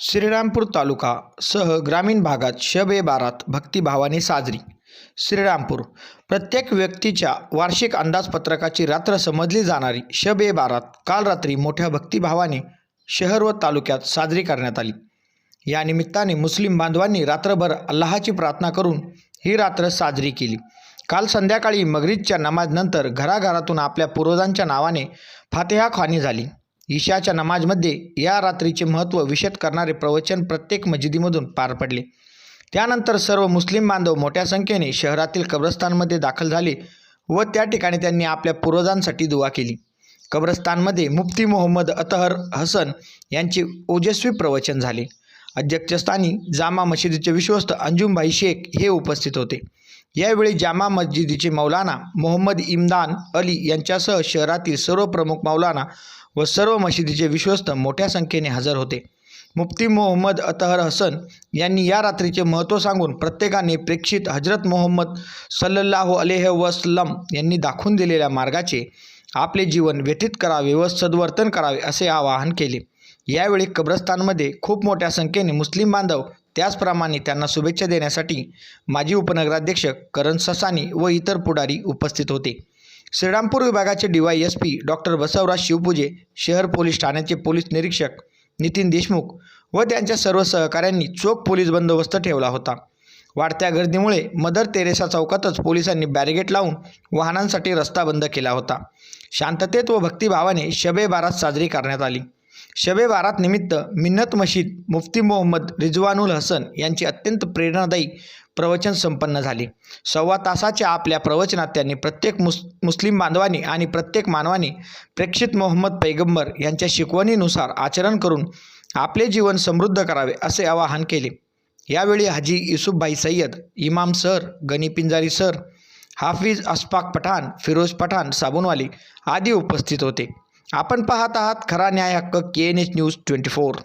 श्रीरामपूर तालुका सह ग्रामीण भागात शब ए बारात भक्तिभावाने साजरी. श्रीरामपूर प्रत्येक व्यक्तीच्या वार्षिक अंदाजपत्रकाची रात्र समजली जाणारी शब ए बारात काल रात्री मोठ्या भक्तिभावाने शहर व तालुक्यात साजरी करण्यात आली. या निमित्ताने मुस्लिम बांधवांनी रात्रभर अल्लाहाची प्रार्थना करून ही रात्र साजरी केली. काल संध्याकाळी मगरीदच्या नमाजनंतर घराघरातून आपल्या पूर्वजांच्या नावाने फातेहा खानी झाली. ईशाच्या नमाजमध्ये या रात्रीचे महत्त्व विशद करणारे प्रवचन प्रत्येक मस्जिदीमधून पार पडले. त्यानंतर सर्व मुस्लिम बांधव मोठ्या संख्येने शहरातील कब्रस्तानमध्ये दाखल झाले व त्या ठिकाणी त्यांनी आपल्या पूर्वजांसाठी दुवा केली. कब्रस्तानमध्ये मुफ्ती मोहम्मद अतहर हसन यांचे ओजस्वी प्रवचन झाले. अध्यक्षस्थानी जामा मशिदीचे विश्वस्त अंजुमभाई शेख हे उपस्थित होते. यावेळी जामा मस्जिदीचे मौलाना मोहम्मद इम्दान अली यांच्यासह शहरातील सर्व प्रमुख मौलाना व सर्व मशिदीचे विश्वस्त मोठ्या संख्येने हजर होते. मुफ्ती मोहम्मद अतहर हसन यांनी या रात्रीचे महत्त्व सांगून प्रत्येकाने प्रेक्षित हजरत मोहम्मद सल्लल्लाहु अलेह वसलम यांनी दाखवून दिलेल्या मार्गाचे आपले जीवन व्यतीत करावे व सद्वर्तन करावे असे आवाहन केले. यावेळी कब्रस्तानमध्ये खूप मोठ्या संख्येने मुस्लिम बांधव त्याचप्रमाणे त्यांना शुभेच्छा देण्यासाठी माजी उपनगराध्यक्ष करण ससानी व इतर पुढारी उपस्थित होते. श्रीरामपूर विभागाचे D Y S P doctor Basavaraj Shivpuje शहर पोलीस ठाण्याचे पोलीस निरीक्षक नितीन देशमुख व त्यांच्या सर्व सहकाऱ्यांनी चोख पोलीस बंदोबस्त ठेवला होता. वाढत्या गर्दीमुळे मदर तेरेसा चौकातच पोलिसांनी बॅरिगेट लावून वाहनांसाठी रस्ता बंद केला होता. शांततेत व भक्तिभावाने शबे बारात साजरी करण्यात आली. शबे बारात निमित्त मिन्नत मशीद मुफ्ती मोहम्मद रिजवानुल हसन यांचे अत्यंत प्रेरणादायी प्रवचन संपन्न झाले. सव्वा तासाच्या आपल्या प्रवचनात त्यांनी प्रत्येक मुस मुस्लिम बांधवांनी आणि प्रत्येक मानवाने प्रेक्षित मोहम्मद पैगंबर यांच्या शिकवणीनुसार आचरण करून आपले जीवन समृद्ध करावे असे आवाहन केले. यावेळी हाजी युसुफभाई सय्यद इमाम सर गनी पिंजारी सर हाफिज अस्पाक पठाण फिरोज पठाण साबुनवाली आदी उपस्थित होते. आपण पाहत आहात खरा न्याय हक्क K N H news twenty four.